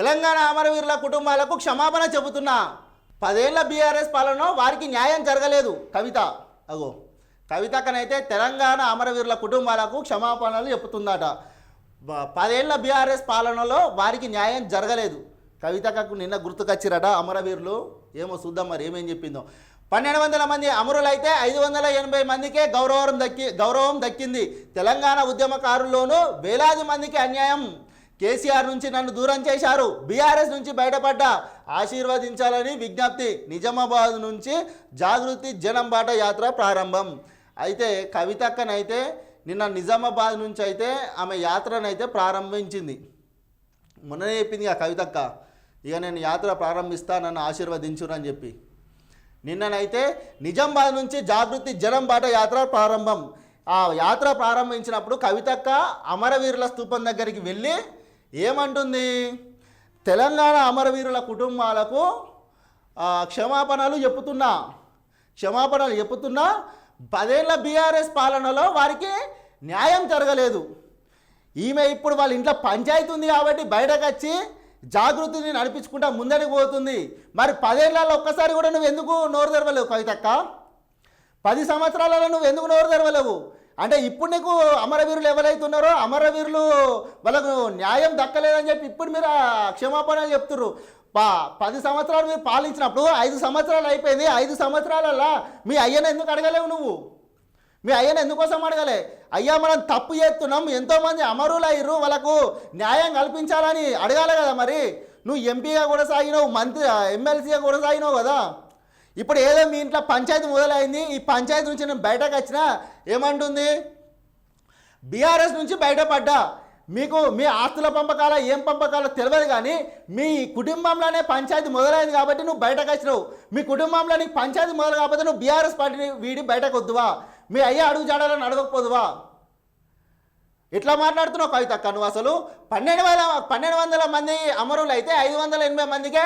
తెలంగాణ అమరవీరుల కుటుంబాలకు క్షమాపణ చెబుతున్నా. పదేళ్ళ బీఆర్ఎస్ పాలన వారికి న్యాయం జరగలేదు. కవిత అగో కవితకనైతే తెలంగాణ అమరవీరుల కుటుంబాలకు క్షమాపణలు చెబుతుందట. పదేళ్ళ బీఆర్ఎస్ పాలనలో వారికి న్యాయం జరగలేదు. కవితకు నిన్న గుర్తుకొచ్చిరట అమరవీరులు. ఏమో చూద్దాం మరి ఏమేం చెప్పిందో. పన్నెండు వందల మంది అమరులైతే ఐదు వందల ఎనభై మందికే గౌరవం దక్కి గౌరవం దక్కింది. తెలంగాణ ఉద్యమకారుల్లోనూ వేలాది మందికి అన్యాయం కేసీఆర్ నుంచి నన్ను దూరం చేశారు. బీఆర్ఎస్ నుంచి బయటపడ్డా. ఆశీర్వదించాలని విజ్ఞప్తి నిజామాబాద్ నుంచి జాగృతి జనం బాట యాత్ర ప్రారంభం. అయితే కవితక్కనైతే నిన్న నిజామాబాద్ నుంచి అయితే ఆమె యాత్రనైతే ప్రారంభించింది. మొన్ననే చెప్పింది ఆ కవితక్క ఇక నేను యాత్ర ప్రారంభిస్తా నన్ను ఆశీర్వదించురని చెప్పి. నిన్ననైతే నిజామాబాద్ నుంచి జాగృతి జనం బాట యాత్ర ప్రారంభం. ఆ యాత్ర ప్రారంభించినప్పుడు కవితక్క అమరవీరుల స్థూపం దగ్గరికి వెళ్ళి ఏమంటుంది? తెలంగాణ అమరవీరుల కుటుంబాలకు క్షమాపణలు చెప్పుతున్నా. క్షమాపణలు చెప్పుతున్నా పదేళ్ళ బీఆర్ఎస్ పాలనలో వారికి న్యాయం జరగలేదు. ఈమె ఇప్పుడు వాళ్ళ ఇంట్లో పంచాయతీ ఉంది కాబట్టి బయటకు వచ్చి జాగృతిని నడిపించుకుంటా ముందడికి పోతుంది. మరి పదేళ్ళలో ఒక్కసారి కూడా నువ్వు ఎందుకు నోరు తెరవలేవు కవితక్క? పది సంవత్సరాలలో నువ్వు ఎందుకు నోరు తెరవలేవు? అంటే ఇప్పుడు నీకు అమరవీరులు ఎవరైతున్నారో అమరవీరులు వాళ్ళకు న్యాయం దక్కలేదని చెప్పి ఇప్పుడు మీరు ఆ క్షమాపణలు చెప్తుర్రు. పా పది సంవత్సరాలు మీరు పాలించినప్పుడు ఐదు సంవత్సరాలు అయిపోయింది. ఐదు సంవత్సరాలల్లా మీ అయ్యను ఎందుకు అడగలేవు నువ్వు? మీ అయ్యను ఎందుకోసం అడగలే? అయ్యా మనం తప్పు చేస్తున్నాం. ఎంతోమంది అమరులు అయ్యారు వాళ్ళకు న్యాయం కల్పించాలని అడగాలి కదా మరి. నువ్వు ఎంపీగా కూడా సాగినావు మంత్రి ఎమ్మెల్సీగా కూడా సాగినావు కదా. ఇప్పుడు ఏదో మీ ఇంట్లో పంచాయతీ మొదలైంది ఈ పంచాయతీ నుంచి నేను బయటకు వచ్చినా ఏమంటుంది? బీఆర్ఎస్ నుంచి బయటపడ్డా. మీకు మీ ఆస్తుల పంపకాల ఏం పంపకాలో తెలియదు కానీ మీ కుటుంబంలోనే పంచాయతీ మొదలైంది కాబట్టి నువ్వు బయటకు వచ్చినావు. మీ కుటుంబంలో నీకు పంచాయతీ మొదలు కాకపోతే నువ్వు బీఆర్ఎస్ పార్టీని వీడి బయటకు వద్దువా? మీ అయ్య అడుగు జాడాలని అడగకపోదువా? ఎట్లా మాట్లాడుతున్నావు కవితక్క నువ్వు అసలు పన్నెండు వేల పన్నెండు వందల మంది అమరులు అయితే ఐదు వందల ఎనభై మందికే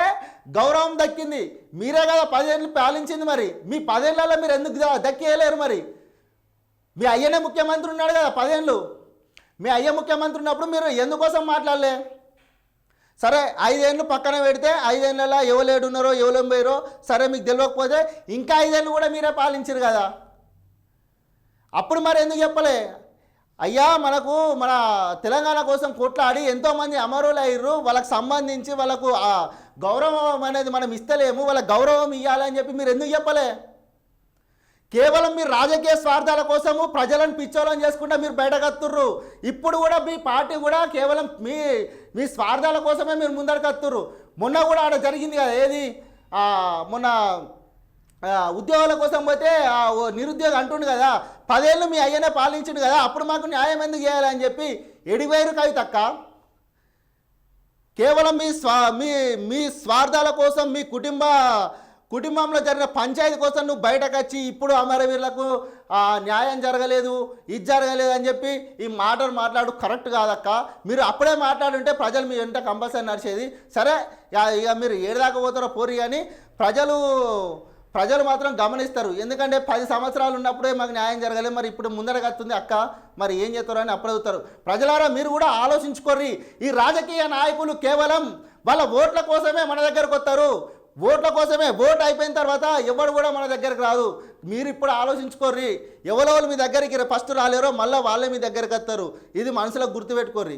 గౌరవం దక్కింది. మీరే కదా పదేళ్ళు పాలించింది మరి. మీ పదేళ్ళలో మీరు ఎందుకు దక్కేయలేరు మరి? మీ అయ్యనే ముఖ్యమంత్రి ఉన్నాడు కదా పదేళ్ళు. మీ అయ్య ముఖ్యమంత్రి ఉన్నప్పుడు మీరు ఎందుకోసం మాట్లాడలే? సరే ఐదేళ్ళు పక్కన పెడితే ఐదేళ్ళలో ఎవరు ఉన్నారో ఎవరు పోయారో సరే మీకు తెలియకపోతే ఇంకా ఐదేళ్ళు కూడా మీరే పాలించారు కదా. అప్పుడు మరి ఎందుకు చెప్పలే? అయ్యా మనకు మన తెలంగాణ కోసం కొట్లాడి ఎంతోమంది అమరులు అయ్యారు వాళ్ళకి సంబంధించి వాళ్ళకు ఆ గౌరవం అనేది మనం ఇస్తలేము. వాళ్ళకి గౌరవం ఇవ్వాలని చెప్పి మీరు ఎందుకు చెప్పలే? కేవలం మీరు రాజకీయ స్వార్థాల కోసము ప్రజలను పిచ్చోళం చేసుకుంటే మీరు బయటకత్తుర్రు. ఇప్పుడు కూడా మీ పార్టీ కూడా కేవలం మీ మీ స్వార్థాల కోసమే మీరు ముందరకత్తుర్రు. మొన్న కూడా ఆడ జరిగింది కదా ఏది? మొన్న ఉద్యోగాల కోసం పోతే ఓ నిరుద్యోగం అంటుండు కదా పదేళ్ళు మీ అయ్యనే పాలించిండు కదా అప్పుడు మాకు న్యాయం ఎందుకు చేయాలని చెప్పి ఎడివేరు కవితక్క కేవలం మీ స్వా మీ మీ స్వార్థాల కోసం మీ కుటుంబ కుటుంబంలో జరిగిన పంచాయతీ కోసం నువ్వు బయటకు వచ్చి ఇప్పుడు అమరవీరులకు న్యాయం జరగలేదు ఇది జరగలేదు అని చెప్పి ఈ మాటలు మాట్లాడు కరెక్ట్ కాదక్క మీరు అప్పుడే మాట్లాడుంటే ప్రజలు మీ వెంట కంపల్సరీ నడిచేది. సరే ఇక- మీరు ఏడుదాకా పోతారో పోరి కానీ ప్రజలు ప్రజలు మాత్రం గమనిస్తారు. ఎందుకంటే పది సంవత్సరాలు ఉన్నప్పుడే మాకు న్యాయం జరగలేదు. మరి ఇప్పుడు ముందరగా వస్తుంది అక్క. మరి ఏం చేస్తారో అని అప్పుడవుతారు ప్రజలారా మీరు కూడా ఆలోచించుకోర్రి. ఈ రాజకీయ నాయకులు కేవలం వాళ్ళ ఓట్ల కోసమే మన దగ్గరకు వస్తారు. ఓట్ల కోసమే. ఓట్ అయిపోయిన తర్వాత ఎవరు కూడా మన దగ్గరికి రాదు. మీరు ఇప్పుడు ఆలోచించుకోర్రి. ఎవరో వాళ్ళు మీ దగ్గరికి ఫస్ట్ రాలేరో మళ్ళీ వాళ్ళే మీ దగ్గరికి వస్తారు. ఇది మనసులో గుర్తుపెట్టుకోర్రి.